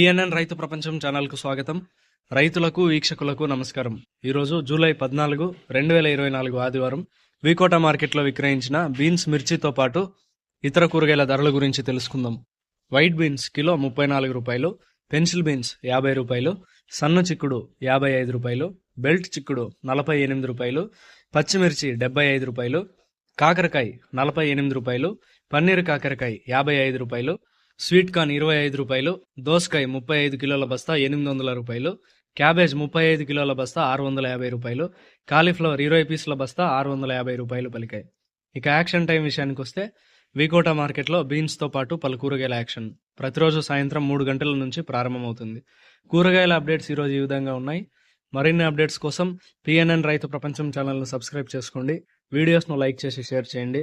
PNN రైతు ప్రపంచం ఛానల్కు స్వాగతం. రైతులకు వీక్షకులకు నమస్కారం. ఈరోజు జూలై పద్నాలుగు రెండు వేల ఇరవై నాలుగు ఆదివారం వికోట మార్కెట్లో విక్రయించిన బీన్స్ మిర్చితో పాటు ఇతర కూరగాయల ధరల గురించి తెలుసుకుందాం. వైట్ బీన్స్ కిలో ముప్పై నాలుగు రూపాయలు పెన్సిల్ బీన్స్ యాభై రూపాయలు సన్న చిక్కుడు యాభై ఐదు రూపాయలు బెల్ట్ చిక్కుడు నలభై ఎనిమిది రూపాయలు పచ్చిమిర్చి డెబ్బై ఐదు రూపాయలు కాకరకాయ నలభై ఎనిమిది రూపాయలు పన్నీర్ కాకరకాయ యాభై ఐదు రూపాయలు స్వీట్ కార్న్ ఇరవై ఐదు రూపాయలు దోసకాయ ముప్పై ఐదు కిలోల బస్తా ఎనిమిది వందల రూపాయలు క్యాబేజ్ ముప్పై ఐదు కిలోల బస్తా ఆరు వందల యాభై రూపాయలు కాలీఫ్లవర్ ఇరవై పీసుల బస్తా ఆరు వందల యాభై రూపాయలు పలికాయి. ఇక యాక్షన్ టైం విషయానికి వస్తే వికోట మార్కెట్లో బీన్స్తో పాటు పలు కూరగాయల యాక్షన్. ప్రతిరోజు సాయంత్రం మూడు గంటల నుంచి ప్రారంభమవుతుంది. కూరగాయల అప్డేట్స్ ఈరోజు ఈ విధంగా ఉన్నాయి. మరిన్ని అప్డేట్స్ కోసం పిఎన్ఎన్ రైతు ప్రపంచం ఛానల్ను సబ్స్క్రైబ్ చేసుకోండి. వీడియోస్ను లైక్ చేసి షేర్ చేయండి.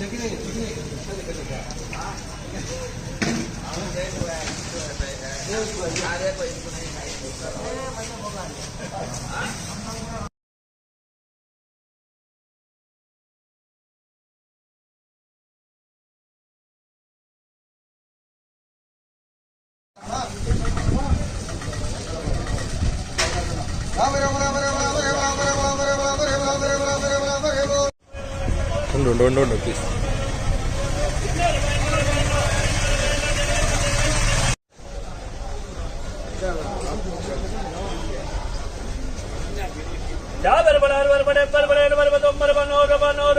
राम राम राम ఉండు ఉండు ఉండు ఉండు ప్లీజ్ యాభై రూపాయలు అరవై రూపాయలు డెబ్బై రూపాయలు